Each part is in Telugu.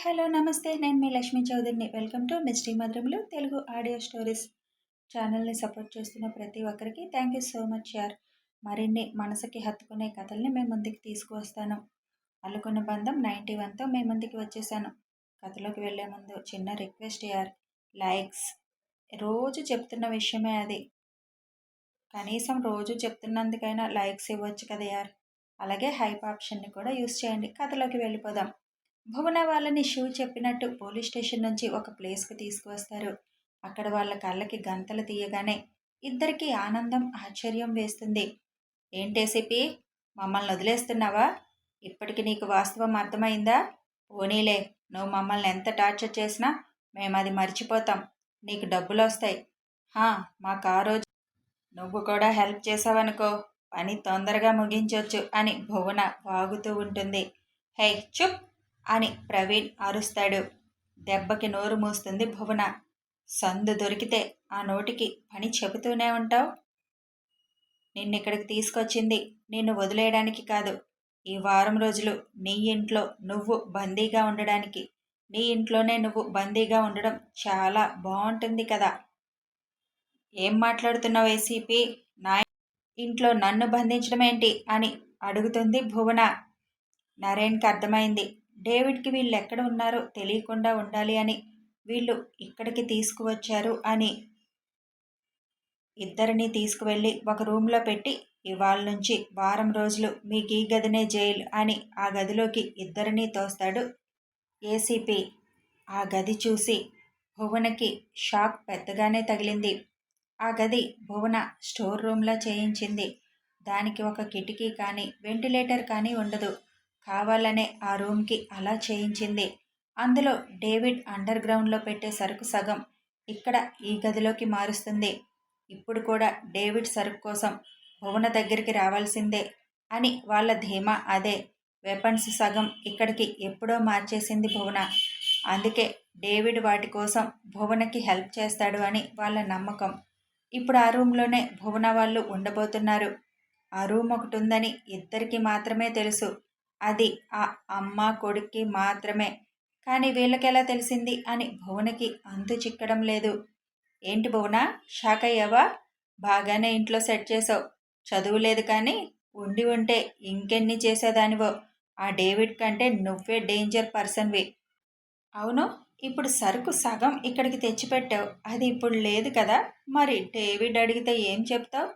హలో నమస్తే. నేను మీ లక్ష్మీ చౌదరిని. వెల్కమ్ టు మిస్టీ మధురంలో తెలుగు ఆడియో స్టోరీస్ ఛానల్ని సపోర్ట్ చేస్తున్న ప్రతి ఒక్కరికి థ్యాంక్ యూ సో మచ్ యార్. మరిన్ని మనసుకి హత్తుకునే కథల్ని మేము ముందుకు తీసుకువస్తాను. అల్లుకున్న బంధం నైంటీ వన్తో మేము ముందుకు వచ్చేసాను. కథలోకి వెళ్ళే ముందు చిన్న రిక్వెస్ట్ యార్. లైక్స్. రోజు చెప్తున్న విషయమే అది. కనీసం రోజు చెప్తున్నందుకైనా లైక్స్ ఇవ్వచ్చు కదా యార్. అలాగే హైప్ ఆప్షన్ని కూడా యూస్ చేయండి. కథలోకి వెళ్ళిపోదాం. భువన వాళ్ళని షూ చెప్పినట్టు పోలీస్ స్టేషన్ నుంచి ఒక ప్లేస్కి తీసుకువస్తారు. అక్కడ వాళ్ళ కళ్ళకి గంతలు తీయగానే ఇద్దరికీ ఆనందం ఆశ్చర్యం వేస్తుంది. ఏంటేసిపి మమ్మల్ని వదిలేస్తున్నావా? ఇప్పటికి నీకు వాస్తవం అర్థమైందా? పోనీలే నువ్వు మమ్మల్ని ఎంత టార్చర్ చేసినా మేము అది మర్చిపోతాం. నీకు డబ్బులు వస్తాయి హా మాకు ఆ రోజు నువ్వు కూడా హెల్ప్ చేసావనుకో పని తొందరగా ముగించవచ్చు అని భువన వాగుతూ ఉంటుంది. హే చుప్! అని ప్రవీణ్ అరుస్తాడు. దెబ్బకి నోరు మూస్తుంది భువన. సందు దొరికితే ఆ నోటికి పని చెబుతూనే ఉంటావు? నిన్నిక్కడికి తీసుకొచ్చింది నిన్ను వదిలేయడానికి కాదు. ఈ వారం రోజులు నీ ఇంట్లో నువ్వు బందీగా ఉండడానికి నీ ఇంట్లోనే నువ్వు బందీగా ఉండడం చాలా బాగుంటుంది కదా. ఏం మాట్లాడుతున్నావు ఏసీపీ? నా ఇంట్లో నన్ను బంధించడం ఏంటి అని అడుగుతుంది భువన. నరేన్కి అర్థమైంది. డేవిడ్కి వీళ్ళు ఎక్కడ ఉన్నారో తెలియకుండా ఉండాలి అని వీళ్ళు ఇక్కడికి తీసుకువచ్చారు అని ఇద్దరిని తీసుకువెళ్ళి ఒక రూమ్లో పెట్టి ఇవాళ నుంచి వారం రోజులు మీకు ఈ గదినే జైలు అని ఆ గదిలోకి ఇద్దరిని తోస్తాడు ఏసీపీ. ఆ గది చూసి భువనకి షాక్ పెద్దగానే తగిలింది. ఆ గది భువన స్టోర్ రూమ్లా చేయించింది. దానికి ఒక కిటికీ కానీ వెంటిలేటర్ కానీ ఉండదు. కావాలనే ఆ రూమ్కి అలా చేయించింది. అందులో డేవిడ్ అండర్ గ్రౌండ్లో పెట్టే సరుకు సగం ఇక్కడ ఈ గదిలోకి మారుస్తుంది. ఇప్పుడు కూడా డేవిడ్ సరుకు కోసం భువన దగ్గరికి రావాల్సిందే అని వాళ్ళ ధీమా అదే. వెపన్స్ సగం ఇక్కడికి ఎప్పుడో మార్చేసింది భువన. అందుకే డేవిడ్ వాటి కోసం భువనకి హెల్ప్ చేస్తాడు అని వాళ్ళ నమ్మకం. ఇప్పుడు ఆ రూమ్లోనే భువన వాళ్ళు ఉండబోతున్నారు. ఆ రూమ్ ఒకటి ఉందని ఇద్దరికి మాత్రమే తెలుసు. అది ఆ అమ్మ కొడుక్కి మాత్రమే. కానీ వీళ్ళకెలా తెలిసింది అని భువనకి అంతు చిక్కడం లేదు. ఏంటి భువన? షాక్ అయ్యావా? బాగానే ఇంట్లో సెట్ చేసావు. చదువు లేదు కానీ ఉండి ఉంటే ఇంకెన్ని చేసేదానివో. ఆ డేవిడ్ కంటే నువ్వే డేంజర్ పర్సన్వి. అవును ఇప్పుడు సరుకు సగం ఇక్కడికి తెచ్చిపెట్టావు. అది ఇప్పుడు లేదు కదా. మరి డేవిడ్ అడిగితే ఏం చెప్తావు?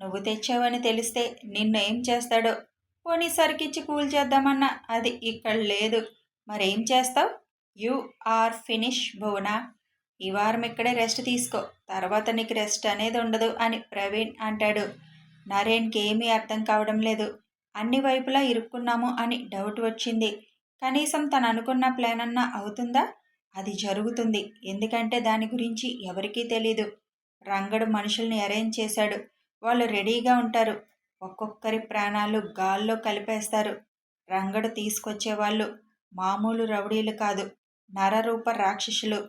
నువ్వు తెచ్చావని తెలిస్తే నిన్ను ఏం చేస్తాడో పోనీ సరికిచ్చి కూల్ చేద్దామన్నా. అది ఇక్కడ లేదు. మరేం చేస్తావు? You are finish Bhuvana? ఈ వారం ఇక్కడే రెస్ట్ తీసుకో. తర్వాత నీకు రెస్ట్ అనేది ఉండదు అని ప్రవీణ్ అంటాడు. నరేన్కి ఏమీ అర్థం కావడం లేదు. అన్ని వైపులా ఇరుక్కున్నాము అని డౌట్ వచ్చింది. కనీసం తను అనుకున్న ప్లాన్ అన్నా అవుతుందా? అది జరుగుతుంది. ఎందుకంటే దాని గురించి ఎవరికీ తెలీదు. రంగడు మనుషుల్ని అరేంజ్ చేశాడు. వాళ్ళు రెడీగా ఉంటారు. ఒక్కొక్కరి ప్రాణాలు గాల్లో కలిపేస్తారు. రంగడు తీసుకొచ్చే వాళ్ళు మామూలు రౌడీలు కాదు నరరూప రాక్షసులు.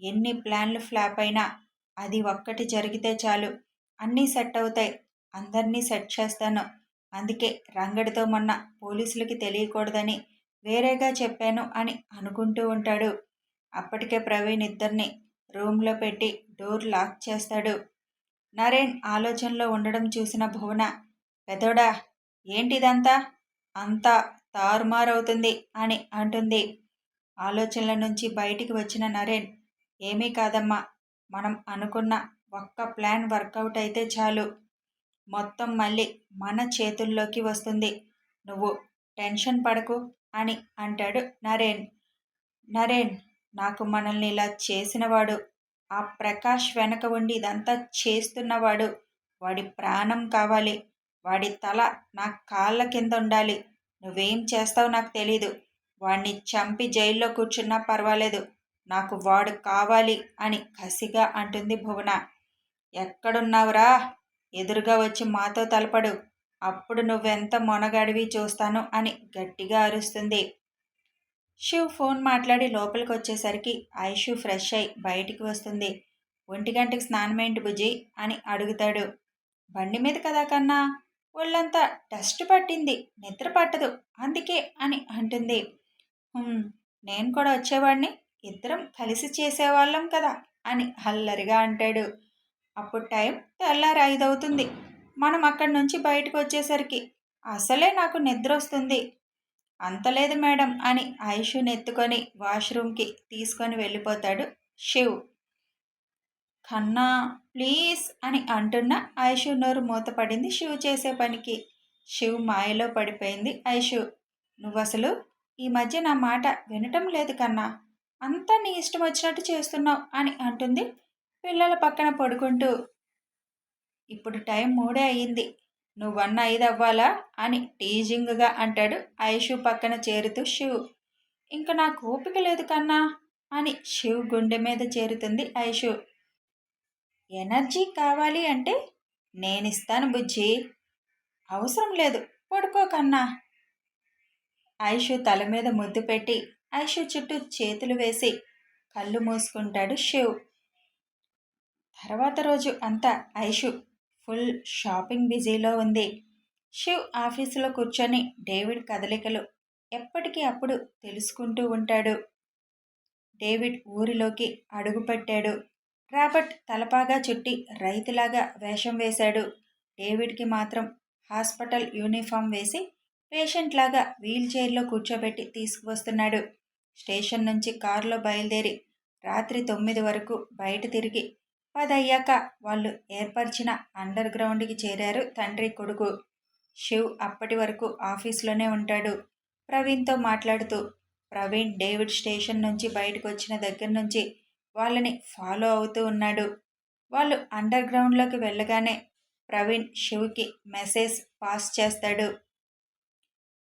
ఎన్ని ప్లాన్లు ఫ్లాప్ అయినా అది ఒక్కటి జరిగితే చాలు. అన్నీ సెట్ అవుతాయి. అందరినీ సెట్ చేస్తాను. అందుకే రంగడితో మొన్న పోలీసులకి తెలియకూడదని వేరేగా చెప్పాను అని అనుకుంటూ ఉంటాడు. అప్పటికే ప్రవీణ్ ఇద్దరిని రూమ్లో పెట్టి డోర్ లాక్ చేస్తాడు. నరేన్ ఆలోచనలో ఉండడం చూసిన భువన పెదోడా ఏంటిదంతా? అంతా తారుమారవుతుంది అని అంటుంది. ఆలోచనల నుంచి బయటికి వచ్చిన నరేన్ ఏమీ కాదమ్మా మనం అనుకున్న ఒక్క ప్లాన్ వర్కౌట్ అయితే చాలు. మొత్తం మళ్ళీ మన చేతుల్లోకి వస్తుంది. నువ్వు టెన్షన్ పడకు అని అంటాడు నరేన్. నరేన్ నాకు మనల్ని ఇలా చేసినవాడు ఆ ప్రకాష్ వెనక ఉండి ఇదంతా చేస్తున్నవాడు వాడి ప్రాణం కావాలి. వాడి తల నా కాళ్ళ కింద ఉండాలి. నువ్వేం చేస్తావు నాకు తెలీదు. వాడిని చంపి జైల్లో కూర్చున్నా పర్వాలేదు. నాకు వాడు కావాలి అని కసిగా అంటుంది భువన. ఎక్కడున్నావురా? ఎదురుగా వచ్చి మాతో తలపడు. అప్పుడు నువ్వెంత మొనగడివి చూస్తాను అని గట్టిగా అరుస్తుంది. శివ్ ఫోన్ మాట్లాడి లోపలికి వచ్చేసరికి ఐషు ఫ్రెష్ అయి బయటికి వస్తుంది. ఒంటి గంటకి స్నానం ఏంటి బుజ్జి? అని అడుగుతాడు. బండి మీద కదా కన్నా? ఒళ్ళంతా డస్ట్ పట్టింది. నిద్ర పట్టదు. అందుకే అని అంటుంది. నేను కూడా వచ్చేవాడిని. ఇద్దరం కలిసి చేసేవాళ్ళం కదా అని హల్లరిగా అంటాడు. అప్పుడు టైం తెల్లారి ఐదు అవుతుంది మనం అక్కడి నుంచి బయటకు వచ్చేసరికి అసలే నాకు నిద్ర వస్తుంది అంతలేదు మేడం అని ఐషుని ఎత్తుకొని వాష్రూమ్కి తీసుకొని వెళ్ళిపోతాడు శివ్. ఖన్నా ప్లీజ్ అని అంటున్న ఐషు నోరు మూతపడింది. శివ్ చేసే పనికి శివ్ మాయలో పడిపోయింది. ఐషు నువ్వు అసలు ఈ మధ్య నా మాట వినటం లేదు కన్నా. అంతా నీ ఇష్టం వచ్చినట్టు చేస్తున్నావు అని అంటుంది. పిల్లల పక్కన పడుకుంటూ ఇప్పుడు టైం మూడే అయ్యింది. నువ్వన్న ఐదు అవ్వాలా అని టీజింగ్గా అంటాడు ఐషు పక్కన చేరుతూ శివ్. ఇంకా నాకు ఓపిక లేదు కన్నా అని శివ్ గుండె మీద చేరుతుంది ఐషు. ఎనర్జీ కావాలి అంటే నేనిస్తాను బుజ్జి. అవసరం లేదు పడుకో కన్నా. ఐషు తల మీద ముద్దు పెట్టి ఐషు చుట్టూ చేతులు వేసి కళ్ళు మూసుకుంటాడు శివ్. తర్వాత రోజు అంతా ఐషు ఫుల్ షాపింగ్ బిజీలో ఉంది. శివ్ ఆఫీసులో కూర్చొని డేవిడ్ కదలికలు ఎప్పటికీ అప్పుడు తెలుసుకుంటూ ఉంటాడు. డేవిడ్ ఊరిలోకి అడుగుపెట్టాడు రాబర్ట్ తలపాగా చుట్టి రైతులాగా వేషం వేశాడు. డేవిడ్కి మాత్రం హాస్పిటల్ యూనిఫామ్ వేసి పేషెంట్ లాగా వీల్ చైర్లో కూర్చోబెట్టి తీసుకువస్తున్నాడు. స్టేషన్ నుంచి కారులో బయలుదేరి రాత్రి తొమ్మిది వరకు బయట తిరిగి పదయ్యాక వాళ్ళు ఏర్పరిచిన అండర్ గ్రౌండ్కి చేరారు తండ్రి కొడుకు. శివ్ అప్పటి వరకు ఆఫీస్లోనే ఉంటాడు. ప్రవీణ్తో మాట్లాడుతూ ప్రవీణ్ డేవిడ్ స్టేషన్ నుంచి బయటకు వచ్చిన దగ్గర నుంచి వాళ్ళని ఫాలో అవుతూ ఉన్నాడు. వాళ్ళు అండర్ గ్రౌండ్లోకి వెళ్ళగానే ప్రవీణ్ శివ్కి మెసేజ్ పాస్ చేస్తాడు.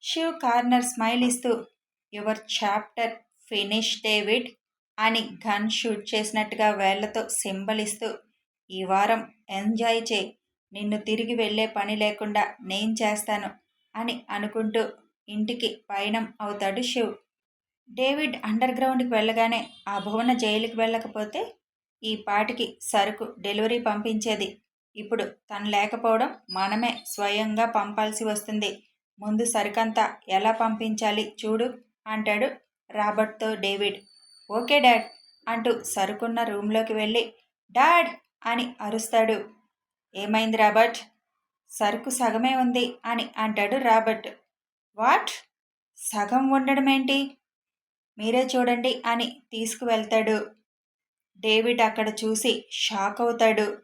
శివ్ కార్నర్ స్మైల్ ఇస్తూ యువర్ చాప్టర్ ఫినిష్ డేవిడ్ అని గన్ షూట్ చేసినట్టుగా వేళ్ళతో సింబలిస్తూ ఈ వారం ఎంజాయ్ చేయి. నిన్ను తిరిగి వెళ్ళే పని లేకుండా నేను చేస్తాను అని అనుకుంటూ ఇంటికి పయనం అవుతాడు శివ్. డేవిడ్ అండర్ గ్రౌండ్కి వెళ్ళగానే ఆ భువన జైలుకి వెళ్ళకపోతే ఈ పాటికి సరుకు డెలివరీ పంపించేది. ఇప్పుడు తను లేకపోవడం మనమే స్వయంగా పంపాల్సి వస్తుంది. ముందు సరుకంతా ఎలా పంపించాలి చూడు అంటాడు రాబర్ట్తో డేవిడ్. ఓకే డాడ్ అంటూ సరుకున్న రూమ్లోకి వెళ్ళి డాడ్ అని అరుస్తాడు. ఏమైంది రాబర్ట్? సరుకు సగమే ఉంది అని అంటాడు రాబర్ట్. వాట్? సగం ఉండడం ఏంటి మీరే చూడండి అని తీసుకువెళ్తాడు. డేవిడ్ అక్కడ చూసి షాక్ అవుతాడు.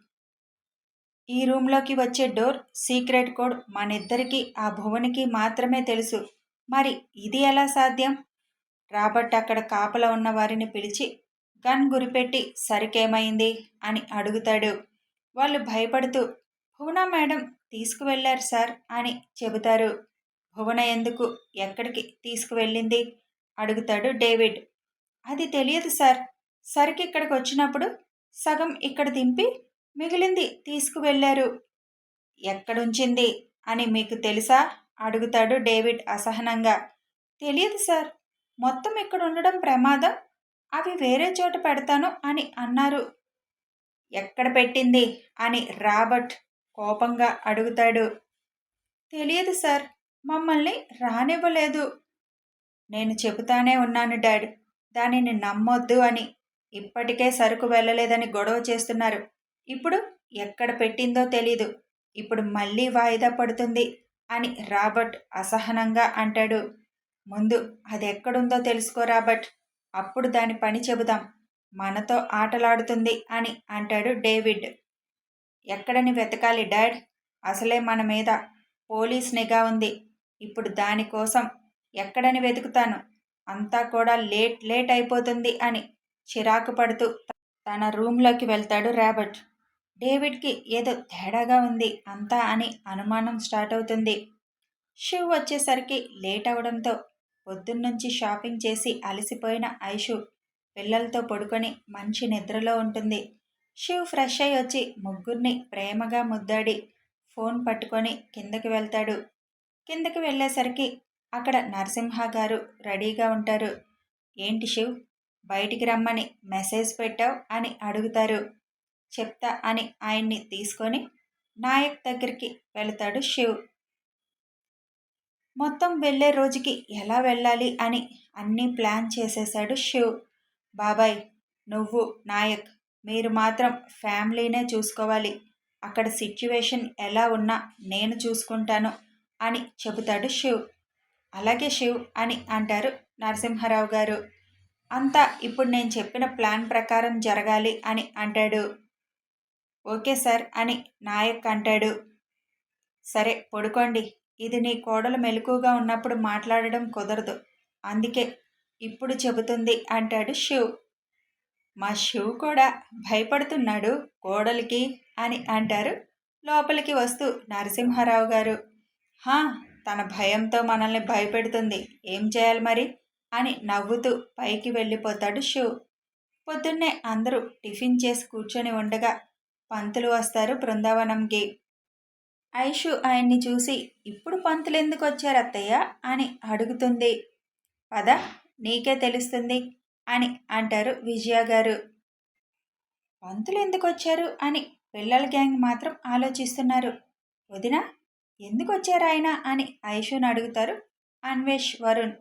ఈ రూమ్లోకి వచ్చే డోర్ సీక్రెట్ కోడ్ మనిద్దరికి ఆ భువనికి మాత్రమే తెలుసు. మరి ఇది ఎలా సాధ్యం? రాబర్ట్ అక్కడ కాపలా ఉన్న వారిని పిలిచి గన్ గురిపెట్టి సరికేమైంది? అని అడుగుతాడు. వాళ్ళు భయపడుతూ భువన మేడం తీసుకువెళ్ళారు సార్ అని చెబుతారు. భువన ఎందుకు ఎక్కడికి తీసుకువెళ్ళింది? అడుగుతాడు డేవిడ్. అది తెలియదు సార్. సరికి ఇక్కడికి వచ్చినప్పుడు సగం ఇక్కడ దింపి మిగిలింది తీసుకువెళ్ళారు. ఎక్కడుంచింది అని మీకు తెలుసా? అడుగుతాడు డేవిడ్ అసహనంగా. తెలియదు సార్. మొత్తం ఇక్కడ ఉండడం ప్రమాదం. అవి వేరే చోట పెడతాను అని అన్నారు. ఎక్కడ పెట్టింది? అని రాబర్ట్ కోపంగా అడుగుతాడు. తెలియదు సార్. మమ్మల్ని రానివ్వలేదు. నేను చెబుతానే ఉన్నాను డాడ్. దానిని నమ్మొద్దు అని. ఇప్పటికే సరుకు వెళ్ళలేదని గొడవ చేస్తున్నారు. ఇప్పుడు ఎక్కడ పెట్టిందో తెలీదు. ఇప్పుడు మళ్ళీ వాయిదా పడుతుంది అని రాబర్ట్ అసహనంగా అంటాడు. ముందు అది ఎక్కడుందో తెలుసుకో రాబర్ట్. అప్పుడు దాని పని చెబుదాం. మనతో ఆటలాడుతుంది అని అంటాడు డేవిడ్. ఎక్కడని వెతకాలి డాడ్? అసలే మన మీద పోలీస్ నిఘా ఉంది. ఇప్పుడు దానికోసం ఎక్కడని వెతుకుతాను. అంతా కూడా లేట్ లేట్ అయిపోతుంది అని చిరాకు పడుతూ తన రూమ్లోకి వెళ్తాడు రాబర్ట్. డేవిడ్కి ఏదో తేడాగా ఉంది అంతా అని అనుమానం స్టార్ట్ అవుతుంది. షివ్ వచ్చేసరికి లేట్ అవడంతో పొద్దున్నుంచి షాపింగ్ చేసి అలసిపోయిన ఐషు పిల్లలతో పడుకొని మంచి నిద్రలో ఉంటుంది. శివ్ ఫ్రెష్ అయి వచ్చి ముగ్గురిని ప్రేమగా ముద్దాడి ఫోన్ పట్టుకొని కిందకి వెళ్తాడు. కిందకి వెళ్ళేసరికి అక్కడ నరసింహ గారు రెడీగా ఉంటారు. ఏంటి శివ్? బయటికి రమ్మని మెసేజ్ పెట్టావు? అని అడుగుతారు. చెప్తా అని ఆయన్ని తీసుకొని నాయక్ దగ్గరికి వెళతాడు శివ్. మొత్తం వెళ్ళే రోజుకి ఎలా వెళ్ళాలి? అని అన్నీ ప్లాన్ చేసేశాడు శివ్. బాబాయ్ నువ్వు నాయక్ మీరు మాత్రం ఫ్యామిలీనే చూసుకోవాలి. అక్కడ సిచ్యువేషన్ ఎలా ఉన్నా నేను చూసుకుంటాను అని చెబుతాడు శివ్. అలాగే శివ్ అని అంటారు నరసింహారావు గారు. అంతా ఇప్పుడు నేను చెప్పిన ప్లాన్ ప్రకారం జరగాలి అని అంటాడు. ఓకే సార్ అని నాయక్ అంటాడు. సరే పడుకోండి. ఇది నీ కోడలు మెలకుగా ఉన్నప్పుడు మాట్లాడడం కుదరదు. అందుకే ఇప్పుడు చెబుతుంది అంటాడు శివ్. మా శివ్ కూడా భయపడుతున్నాడు కోడలికి అని అంటారు లోపలికి వస్తూ నరసింహారావు గారు. హా తన భయంతో మనల్ని భయపెడుతుంది. ఏం చేయాలి మరి? అని నవ్వుతూ పైకి వెళ్ళిపోతాడు శివ్ పొద్దున్నే అందరూ టిఫిన్ చేసి కూర్చొని ఉండగా పంతులు వస్తారు బృందావనంకి ఐషు ఆయన్ని చూసి ఇప్పుడు పంతులు ఎందుకు వచ్చారు అత్తయ్య? అని అడుగుతుంది. పద నీకే తెలుస్తుంది అని అంటారు విజయ గారు. పంతులు ఎందుకు వచ్చారు? అని పిల్లల గ్యాంగ్ మాత్రం ఆలోచిస్తున్నారు. వదిన ఎందుకు వచ్చారు అని ఐషుని అడుగుతారు అన్వేష్ వరుణ్.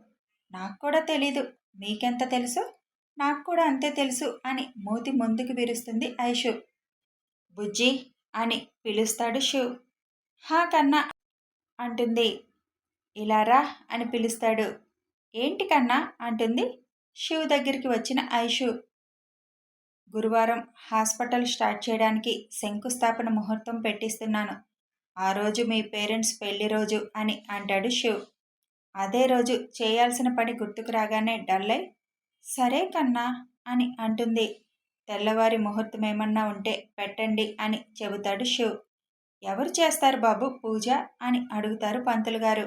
నాకు కూడా తెలీదు. మీకెంత తెలుసు? నాకు కూడా అంతే తెలుసు అని మూతి ముందుకు విరుస్తుంది ఐషు. బుజ్జి అని పిలుస్తాడు శివ్ హా కన్నా అంటుంది. ఇలా రా అని పిలుస్తాడు. ఏంటి కన్నా అంటుంది శివ్ దగ్గరికి వచ్చిన ఐషు. గురువారం హాస్పిటల్ స్టార్ట్ చేయడానికి శంకుస్థాపన ముహూర్తం పెట్టిస్తున్నాను. ఆ రోజు మీ పేరెంట్స్ పెళ్ళి రోజు అని అంటాడు శివ్. అదే రోజు చేయాల్సిన పని గుర్తుకు రాగానే డల్లై సరే కన్నా అని అంటుంది. తెల్లవారి ముహూర్తం ఏమన్నా ఉంటే పెట్టండి అని చెబుతాడు శివ్. ఎవరు చేస్తారు బాబు పూజ అని అడుగుతారు పంతులు గారు.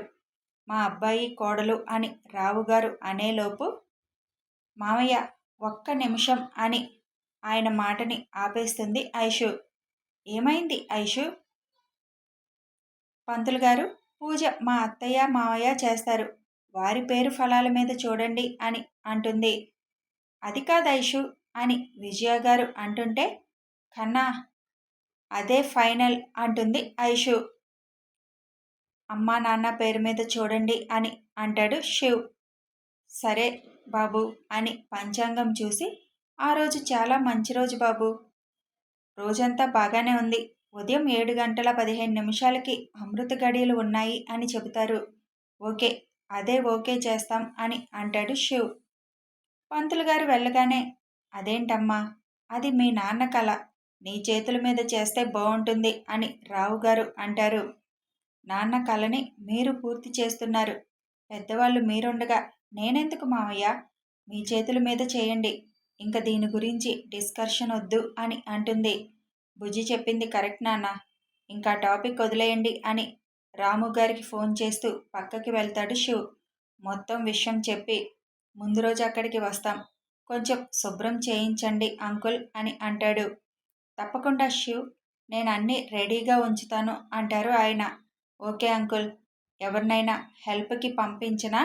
మా అబ్బాయి కోడలు అని రావుగారు అనేలోపు మామయ్య ఒక్క నిమిషం అని ఆయన మాటని ఆపేస్తుంది ఐషు. ఏమైంది ఐషు? పంతులు గారు పూజ మా అత్తయ్య మావయ్య చేస్తారు. వారి పేరు ఫలాల మీద చూడండి అని అంటుంది. అది కాదు ఐషు అని విజయ గారు అంటుంటే కన్నా అదే ఫైనల్ అంటుంది ఐషు. అమ్మా నాన్న పేరు మీద చూడండి అని అంటాడు శివ్. సరే బాబు అని పంచాంగం చూసి ఆ రోజు చాలా మంచి రోజు బాబు. రోజంతా బాగానే ఉంది. ఉదయం ఏడు గంటల పదిహేను నిమిషాలకి అమృత గడియలు ఉన్నాయి అని చెబుతారు. ఓకే అదే ఓకే చేస్తాం అని అంటాడు శివ్. పంతులు గారు వెళ్ళగానే అదేంటమ్మా అది మీ నాన్న కళ నీ చేతుల మీద చేస్తే బాగుంటుంది అని రావు గారు అంటారు. నాన్న కళని మీరు పూర్తి చేస్తున్నారు. పెద్దవాళ్ళు మీరుండగా నేనెందుకు మావయ్య? మీ చేతుల మీద చేయండి. ఇంకా దీని గురించి డిస్కషన్ వద్దు అని అంటుంది. బుజ్జి చెప్పింది కరెక్ట్ నాన్న. ఇంకా టాపిక్ వదిలేయండి అని రాము గారికి ఫోన్ చేస్తూ పక్కకి వెళ్తాడు శివ్. మొత్తం విషయం చెప్పి ముందు రోజు అక్కడికి వస్తాం. కొంచెం శుభ్రం చేయించండి అంకుల్ అని అంటాడు. తప్పకుండా శివ్ నేను అన్నీ రెడీగా ఉంచుతాను అంటారు ఆయన. ఓకే అంకుల్ ఎవరినైనా హెల్ప్కి పంపించినా?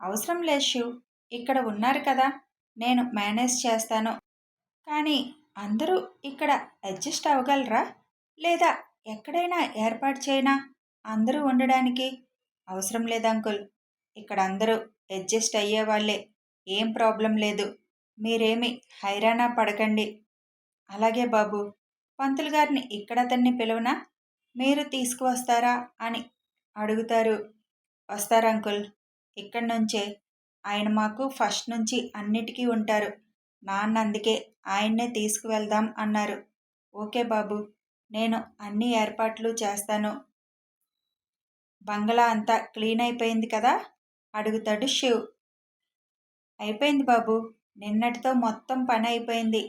అవసరం లేదు శివ్ ఇక్కడ ఉన్నారు కదా నేను మేనేజ్ చేస్తాను. కానీ అందరూ ఇక్కడ అడ్జస్ట్ అవ్వగలరా? లేదా ఎక్కడైనా ఏర్పాటు చేయనా? అందరూ ఉండడానికి అవసరం లేదు అంకుల్. ఇక్కడ అందరూ అడ్జస్ట్ అయ్యే వాళ్ళే. ఏం ప్రాబ్లం లేదు. మీరేమి హైరానా పడకండి. అలాగే బాబు పంతులు గారిని ఇక్కడ అతన్ని పిలవనా? మీరు తీసుకువస్తారా? అని అడుగుతారు. వస్తారు అంకుల్. ఇక్కడి నుంచే. ఆయన మాకు ఫస్ట్ నుంచి అన్నిటికీ ఉంటారు. నాన్న అందుకే ఆయన్నే తీసుకువెళ్దాం అన్నారు. ఓకే బాబు నేను అన్ని ఏర్పాట్లు చేస్తాను. బంగ్లా అంతా క్లీన్ అయిపోయింది కదా? అడుగుతాడు శివ్. అయిపోయింది బాబు నిన్నటితో మొత్తం పని అయిపోయింది.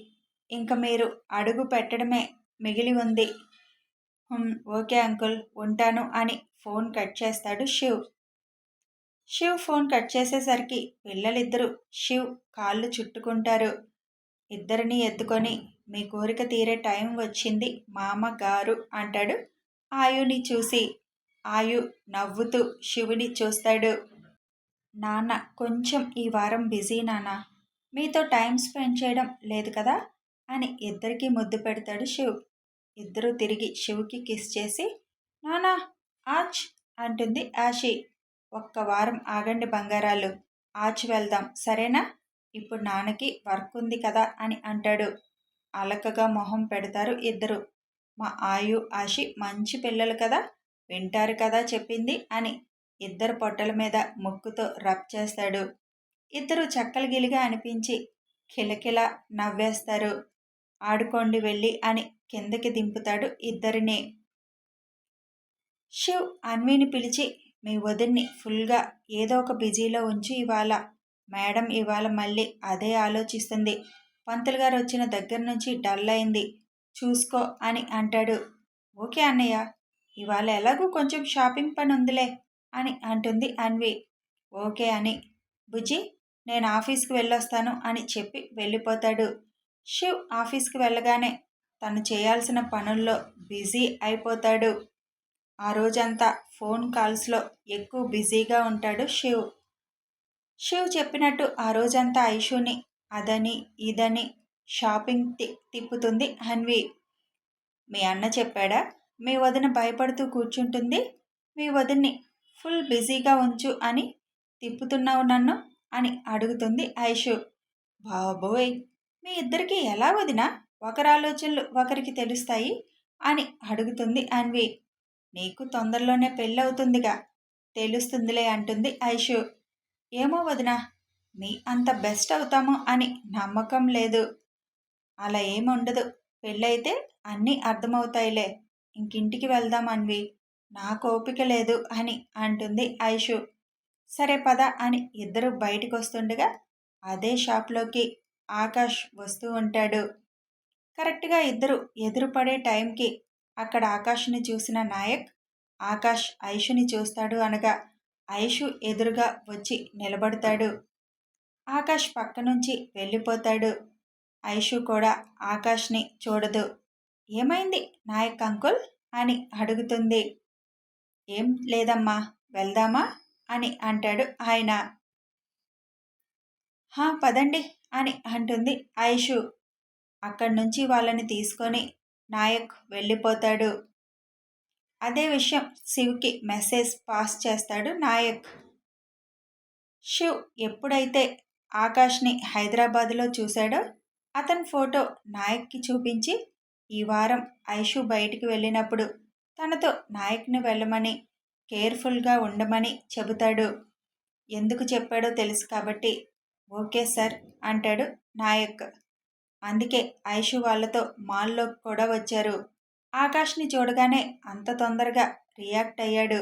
ఇంక మీరు అడుగు పెట్టడమే మిగిలి ఉంది. ఓకే అంకుల్ ఉంటాను అని ఫోన్ కట్ చేస్తాడు శివ్. శివ్ ఫోన్ కట్ చేసేసరికి పిల్లలిద్దరూ శివ్ కాళ్ళు చుట్టుకుంటారు. ఇద్దరిని ఎత్తుకొని మీ కోరిక తీరే టైం వచ్చింది మామ గారు అంటాడు ఆయుని చూసి. ఆయు నవ్వుతూ శివుని చూస్తాడు. నాన్న కొంచెం ఈ వారం బిజీ నాన్న. మీతో టైం స్పెండ్ చేయడం లేదు కదా అని ఇద్దరికీ ముద్దు పెడతాడు శివ్. ఇద్దరూ తిరిగి శివుకి కిస్ చేసి నానా ఆచ్ అంటుంది ఆషి ఒక్క వారం ఆగండి బంగారాలు. ఆచి వెళ్దాం. సరేనా? ఇప్పుడు నాన్నకి వర్క్ ఉంది కదా అని అంటాడు. అలకగా మొహం పెడతారు ఇద్దరు. మా ఆయు ఆశి మంచి పిల్లలు కదా వింటారు కదా చెప్పింది అని ఇద్దరు పొట్టల మీద ముక్కుతో రబ్ చేస్తాడు. ఇద్దరు చక్కలు గిలిగా అనిపించి కిలకిల నవ్వేస్తారు. ఆడుకోండి వెళ్ళి అని కిందకి దింపుతాడు ఇద్దరిని. శివ్ అన్విని పిలిచి మీ వదిన్ని ఫుల్గా ఏదో ఒక బిజీలో ఉంచి ఇవాళ మేడం ఇవాళ మళ్ళీ అదే ఆలోచిస్తుంది. పంతులు గారు వచ్చిన దగ్గర నుంచి డల్ అయింది. చూసుకో అని అంటాడు. ఓకే అన్నయ్య ఇవాళ ఎలాగూ కొంచెం షాపింగ్ పని ఉందిలే అని అంటుంది అన్వి. ఓకే అని. బుజ్జి నేను ఆఫీస్కి వెళ్ళొస్తాను అని చెప్పి వెళ్ళిపోతాడు. శివ్ ఆఫీస్కి వెళ్ళగానే తను చేయాల్సిన పనుల్లో బిజీ అయిపోతాడు. ఆ రోజంతా ఫోన్ కాల్స్లో ఎక్కువ బిజీగా ఉంటాడు శివ్. శివ్ చెప్పినట్టు ఆ రోజంతా ఐషుని అదని ఇదని షాపింగ్ తి తిప్పుతుంది హన్వి. మీ అన్న చెప్పాడా? మీ వదిన భయపడుతూ కూర్చుంటుంది. మీ వదిన్ని ఫుల్ బిజీగా ఉంచు అని తిప్పుతున్నావు నన్ను అని అడుగుతుంది ఐషు. బాబోయ్! మీ ఇద్దరికి ఎలా వదినా? ఒకరి ఆలోచనలు ఒకరికి తెలుస్తాయి అని అడుగుతుంది అన్వి నీకు తొందరలోనే పెళ్ళవుతుందిగా. తెలుస్తుందిలే అంటుంది ఐషు. ఏమో వదినా మీ అంత బెస్ట్ అవుతాము అని నమ్మకం లేదు. అలా ఏముండదు. పెళ్ళైతే అన్నీ అర్థమవుతాయిలే. ఇంకింటికి వెళ్దాం అన్వి. నాకు ఓపిక లేదు అని అంటుంది ఐషు. సరే పద అని ఇద్దరు బయటికి వస్తుండగా అదే షాప్లోకి ఆకాష్ వస్తూ ఉంటాడు. కరెక్ట్గా ఇద్దరు ఎదురుపడే టైంకి అక్కడ ఆకాష్ని చూసిన నాయక్ ఆకాష్ ఐషుని చూస్తాడు అనగా ఐషు ఎదురుగా వచ్చి నిలబడతాడు. ఆకాష్ పక్క నుంచి వెళ్ళిపోతాడు. ఐషు కూడా ఆకాష్ని చూడదు. ఏమైంది నాయక్ అంకుల్ అని అడుగుతుంది. ఏం లేదమ్మా వెళ్దామా అని అంటాడు ఆయన. హా పదండి అని అంటుంది ఐషు. అక్కడి నుంచి వాళ్ళని తీసుకొని నాయక్ వెళ్ళిపోతాడు. అదే విషయం శివ్కి మెసేజ్ పాస్ చేస్తాడు నాయక్. శివ్ ఎప్పుడైతే ఆకాష్ని హైదరాబాద్లో చూశాడో అతని ఫోటో నాయక్కి చూపించి ఈ వారం ఐషు బయటికి వెళ్ళినప్పుడు తనతో నాయక్ని వెళ్ళమని కేర్ఫుల్గా ఉండమని చెబుతాడు. ఎందుకు చెప్పాడో తెలుసు కాబట్టి ఓకే సార్ అంటాడు నాయక్. అందుకే ఐషు వాళ్ళతో మాల్లో కూడా వచ్చారు. ఆకాష్ని చూడగానే అంత తొందరగా రియాక్ట్ అయ్యాడు.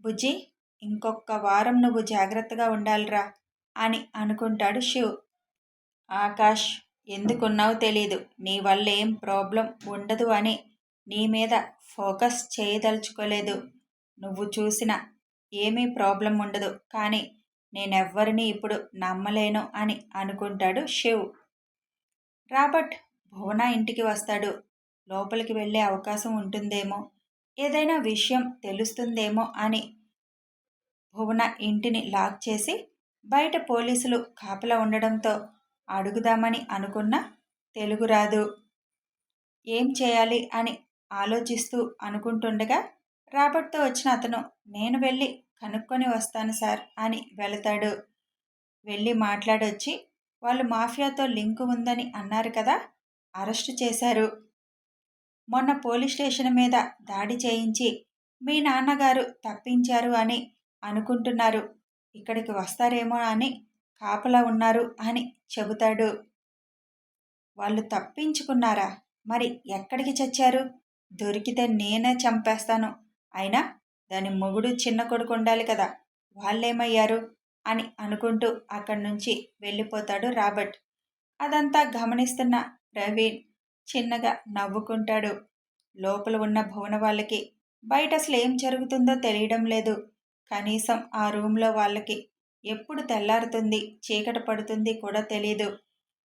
బుజ్జి ఇంకొక వారం నువ్వు జాగ్రత్తగా ఉండాలిరా అని అనుకుంటాడు శివ్. ఆకాష్ ఎందుకున్నావో తెలీదు. నీ వల్ల ఏం ప్రాబ్లం ఉండదు అని నీ మీద ఫోకస్ చేయదలుచుకోలేదు. నువ్వు చూసిన ఏమీ ప్రాబ్లం ఉండదు. కానీ నేనెవ్వరిని ఇప్పుడు నమ్మలేను అని అనుకుంటాడు శివ్. రాబర్ట్ భువన ఇంటికి వస్తాడు. లోపలికి వెళ్ళే అవకాశం ఉంటుందేమో? ఏదైనా విషయం తెలుస్తుందేమో అని భువన ఇంటిని లాక్ చేసి బయట పోలీసులు కాపలా ఉండడంతో అడుగుదామని అనుకున్న తెలుగు రాదు. ఏం చేయాలి అని ఆలోచిస్తూ అనుకుంటుండగా రాబర్ట్తో వచ్చిన అతను నేను వెళ్ళి కనుక్కొని వస్తాను సార్ అని వెళతాడు. వెళ్ళి మాట్లాడొచ్చి వాళ్ళు మాఫియాతో లింక్ ఉందని అన్నారు కదా అరెస్టు చేశారు. మొన్న పోలీస్ స్టేషన్ మీద దాడి చేయించి మీ నాన్నగారు తప్పించారు అని అనుకుంటున్నారు. ఇక్కడికి వస్తారేమో అని కాపలా ఉన్నారు అని చెబుతాడు. వాళ్ళు తప్పించుకున్నారా? మరి ఎక్కడికి చచ్చారు? దొరికితే నేనే చంపేస్తాను. అయినా దాని మొగుడు చిన్న కొడుకు ఉండాలి కదా వాళ్ళేమయ్యారు? అని అనుకుంటూ అక్కడి నుంచి వెళ్ళిపోతాడు రాబర్ట్. అదంతా గమనిస్తున్న ప్రవీణ్ చిన్నగా నవ్వుకుంటాడు. లోపల ఉన్న భువన వాళ్ళకి బయట అసలు ఏం జరుగుతుందో తెలియడం లేదు. కనీసం ఆ రూమ్లో వాళ్ళకి ఎప్పుడు తెల్లారుతుంది చీకటి పడుతుంది కూడా తెలియదు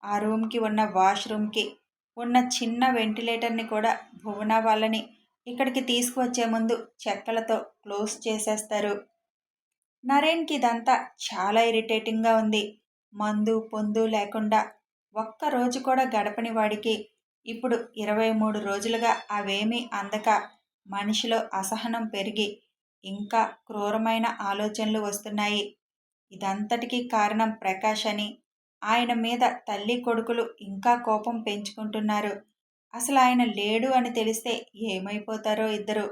ఆ రూమ్కి ఉన్న వాష్రూమ్కి ఉన్న చిన్న వెంటిలేటర్ని కూడా భువన వాళ్ళని ఇక్కడికి తీసుకువచ్చే ముందు చెక్కలతో క్లోజ్ చేసేస్తారు. నరేన్కి ఇదంతా చాలా ఇరిటేటింగ్గా ఉంది. మందు పొందు లేకుండా ఒక్క రోజు కూడా గడపని వాడికి ఇప్పుడు ఇరవై మూడు రోజులుగా అవేమీ అందక మనిషిలో అసహనం పెరిగి ఇంకా క్రూరమైన ఆలోచనలు వస్తున్నాయి. ఇదంతటికీ కారణం ప్రకాష్ అని ఆయన మీద తల్లి కొడుకులు ఇంకా కోపం పెంచుకుంటున్నారు. అసలు ఆయన లేడు అని తెలిస్తే ఏమైపోతారో ఇద్దరు.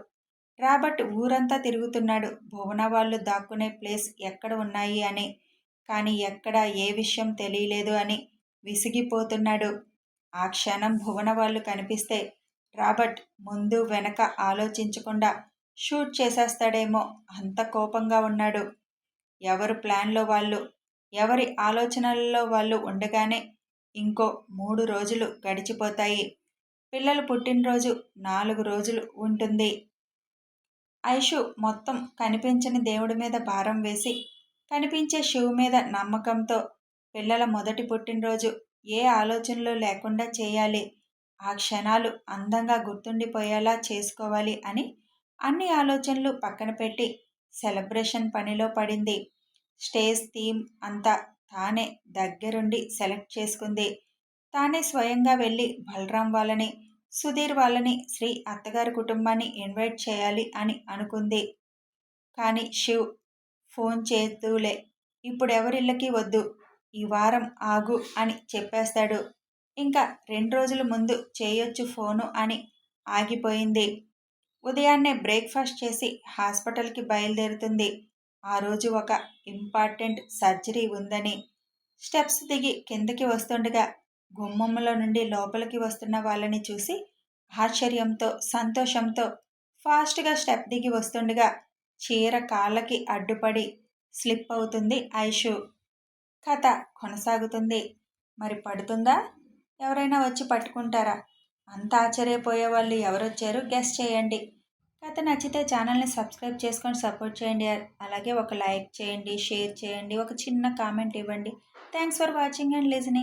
రాబర్ట్ ఊరంతా తిరుగుతున్నాడు. భువన వాళ్ళు దాక్కునే ప్లేస్ ఎక్కడ ఉన్నాయి అని. కానీ ఎక్కడ ఏ విషయం తెలియలేదు అని విసిగిపోతున్నాడు. ఆ క్షణం భువన వాళ్ళు కనిపిస్తే రాబర్ట్ ముందు వెనక ఆలోచించకుండా షూట్ చేసేస్తాడేమో అంత కోపంగా ఉన్నాడు. ఎవరు ప్లాన్లో వాళ్ళు? ఎవరి ఆలోచనలలో వాళ్ళు ఉండగానే ఇంకో మూడు రోజులు గడిచిపోతాయి. పిల్లలు పుట్టినరోజు నాలుగు రోజులు ఉంటుంది. ఐషు మొత్తం కనిపించని దేవుడి మీద భారం వేసి కనిపించే శివు మీద నమ్మకంతో పిల్లల మొదటి పుట్టినరోజు ఏ ఆలోచనలు లేకుండా చేయాలి ఆ క్షణాలు అందంగా గుర్తుండిపోయేలా చేసుకోవాలి అని అన్ని ఆలోచనలు పక్కన పెట్టి సెలబ్రేషన్ పనిలో పడింది. స్టేజ్ థీమ్ అంతా తానే దగ్గరుండి సెలెక్ట్ చేసుకుంది. తానే స్వయంగా వెళ్ళి బలరాం వాళ్ళని సుధీర్ వాళ్ళని శ్రీ అత్తగారి కుటుంబాన్ని ఇన్వైట్ చేయాలి అని అనుకుంది. కానీ శివ్ ఫోన్ చేస్తూలే ఇప్పుడెవరిళ్ళకి వద్దు ఈ వారం ఆగు అని చెప్పేస్తాడు. ఇంకా రెండు రోజుల ముందు చేయొచ్చు ఫోను అని ఆగిపోయింది. ఉదయాన్నే బ్రేక్ఫాస్ట్ చేసి హాస్పిటల్కి బయలుదేరుతుంది. ఆ రోజు ఒక ఇంపార్టెంట్ సర్జరీ ఉందని స్టెప్స్ దిగి కిందకి వస్తుండగా గుమ్మంలో నుండి లోపలికి వస్తున్న వాళ్ళని చూసి ఆశ్చర్యంతో సంతోషంతో ఫాస్ట్గా స్టెప్ దిగి వస్తుండగా చీర కాళ్ళకి అడ్డుపడి స్లిప్ అవుతుంది ఐషు. కథ కొనసాగుతుంది. మరి పడుతుందా? ఎవరైనా వచ్చి పట్టుకుంటారా? అంత ఆశ్చర్యపోయే వాళ్ళు ఎవరొచ్చారు? గెస్ట్ చేయండి. కథ నచ్చితే ఛానల్ని సబ్స్క్రైబ్ చేసుకొని సపోర్ట్ చేయండి. అలాగే ఒక లైక్ చేయండి షేర్ చేయండి ఒక చిన్న కామెంట్ ఇవ్వండి. Thanks for watching and listening.